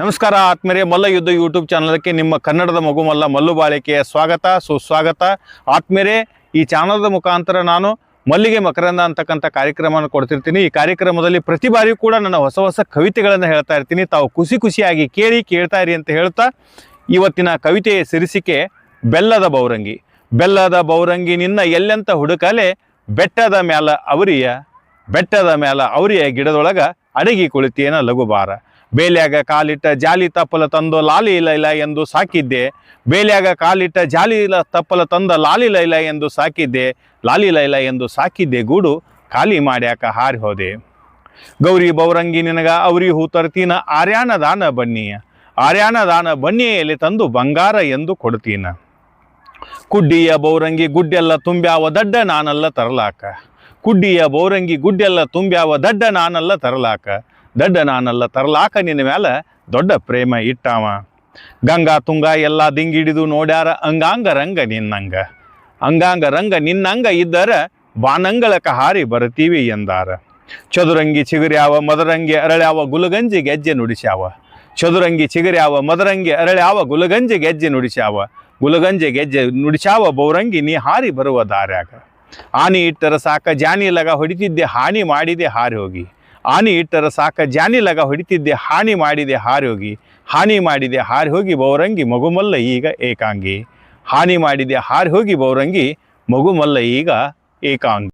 ನಮಸ್ಕಾರ ಆತ್ಮೀಯ ಮಲ್ಲ ಯುದ್ಧ ಯೂಟ್ಯೂಬ್ ಚಾನಲ್ಗೆ ನಿಮ್ಮ ಕನ್ನಡದ ಮಗು ಮಲ್ಲ ಮಲ್ಲು ಬಾಳಿಕೆಯ ಸ್ವಾಗತ, ಸುಸ್ವಾಗತ. ಆತ್ಮೀಯರೇ, ಈ ಚಾನಲ್ದ ಮುಖಾಂತರ ನಾನು ಮಲ್ಲಿಗೆ ಮಕರಂದ ಅಂತಕ್ಕಂಥ ಕಾರ್ಯಕ್ರಮವನ್ನು ಕೊಡ್ತಿರ್ತೀನಿ. ಈ ಕಾರ್ಯಕ್ರಮದಲ್ಲಿ ಪ್ರತಿ ಬಾರಿಯೂ ಕೂಡ ನನ್ನ ಹೊಸ ಹೊಸ ಕವಿತೆಗಳನ್ನು ಹೇಳ್ತಾ ಇರ್ತೀನಿ. ತಾವು ಖುಷಿ ಖುಷಿಯಾಗಿ ಕೇಳಿ ಕೇಳ್ತಾ ಇರಿ ಅಂತ ಹೇಳ್ತಾ ಇವತ್ತಿನ ಕವಿತೆಯ ಸಿರಿಸಿಕೆ, ಬೆಲ್ಲದ ಬೌರಂಗಿ. ಬೆಲ್ಲದ ಬೌರಂಗಿ ನಿನ್ನ ಎಲ್ಲೆಂತ ಹುಡುಕಲೆ? ಬೆಟ್ಟದ ಮ್ಯಾಲ ಅವರಿಯ, ಬೆಟ್ಟದ ಮ್ಯಾಲ ಅವರಿಯ ಗಿಡದೊಳಗ ಅಡಗಿ ಕುಳಿತೇನ ಲಘುಬಾರ. ಬೇಲ್ಯಾಗ ಕಾಲಿಟ್ಟ ಜಾಲಿ ತಪ್ಪಲ ತಂದು ಲಾಲಿ ಲೈಲ ಎಂದು ಸಾಕಿದ್ದೆ. ಬೇಲಿಯಾಗ ಕಾಲಿಟ್ಟ ಜಾಲಿ ತಪ್ಪಲ ತಂದ ಲಾಲಿ ಲೈಲ ಎಂದು ಸಾಕಿದ್ದೆ. ಲಾಲಿ ಲೈಲ ಎಂದು ಸಾಕಿದ್ದೆ. ಗೂಡು ಖಾಲಿ ಮಾಡ್ಯಾಕ ಹಾರಿ ಹೋದೆ. ಗೌರಿ ಬೌರಂಗಿ ನಿನಗ ಅವರಿ ಹೂ ತರ್ತೀನ, ಆರ್ಯಾನ ದಾನ ಬನ್ನಿ ಆರ್ಯಾನ ದಾನ ಬನ್ನಿಯಲ್ಲಿ ತಂದು ಬಂಗಾರ ಎಂದು ಕೊಡ್ತೀನ. ಕುಡ್ಡಿಯ ಬೌರಂಗಿ ಗುಡ್ಡೆಲ್ಲ ತುಂಬ್ಯಾವ, ದಡ್ಡ ನಾನಲ್ಲ ತರಲಾಕ. ಕುಡ್ಡಿಯ ಬೌರಂಗಿ ಗುಡ್ಡೆಲ್ಲ ತುಂಬ್ಯಾವ, ದಡ್ಡ ನಾನಲ್ಲ ತರಲಾಕ. ದಡ್ಡ ನಾನಲ್ಲ ತರಲಾಕ ನಿನ್ನ ಮ್ಯಾಲ ದೊಡ್ಡ ಪ್ರೇಮ ಇಟ್ಟಾವ. ಗಂಗಾ ತುಂಗ ಎಲ್ಲ ದಿಂಗಿಡಿದು ನೋಡ್ಯಾರ, ಅಂಗಾಂಗ ರಂಗ ನಿನ್ನಂಗ. ಅಂಗಾಂಗ ರಂಗ ನಿನ್ನಂಗ ಇದ್ದರ ಬಾನಂಗಳಕ ಹಾರಿ ಬರತೀವಿ ಎಂದಾರ. ಚದುರಂಗಿ ಚಿಗುರ್ಯಾವ, ಮದರಂಗಿ ಅರಳ್ಯಾವ, ಗುಲಗಂಜಿ ಗೆಜ್ಜೆ ನುಡಿಸ್ಯಾವ. ಚದುರಂಗಿ ಚಿಗುರ್ಯಾವ, ಮದರಂಗಿ ಅರಳ್ಯಾವ, ಗುಲಗಂಜಿ ಗೆಜ್ಜೆ ನುಡಿಸ್ಯಾವ. ಗುಲಗಂಜೆ ಗೆಜ್ಜೆ ನುಡಿಸ್ಯಾವ, ಬೌರಂಗಿ ನೀ ಹಾರಿ ಬರುವ ದಾರ್ಯಾಗ. ಆನಿ ಇಟ್ಟರ ಸಾಕ, ಜಾನಿ ಲಗ ಹೊಡಿತಿದ್ದೆ, ಹಾನಿ ಮಾಡಿದೆ, ಹಾರಿ ಹೋಗಿ. ಆನಿ ಇಟ್ಟರ ಸಾಕ, ಜಾನಿ ಲಗ ಹೊಡಿತಿದ್ದೆ, ಹಾನಿ ಮಾಡಿದೆ, ಹಾರಿ ಹೋಗಿ. ಹಾನಿ ಮಾಡಿದೆ, ಹಾರಿ ಹೋಗಿ ಬೌರಂಗಿ ಮಗುಮಲ್ಲ ಈಗ ಏಕಾಂಗಿ. ಹಾನಿ ಮಾಡಿದೆ, ಹಾರಿ ಹೋಗಿ ಬೌರಂಗಿ ಮಗುಮಲ್ಲ ಈಗ ಏಕಾಂಗಿ.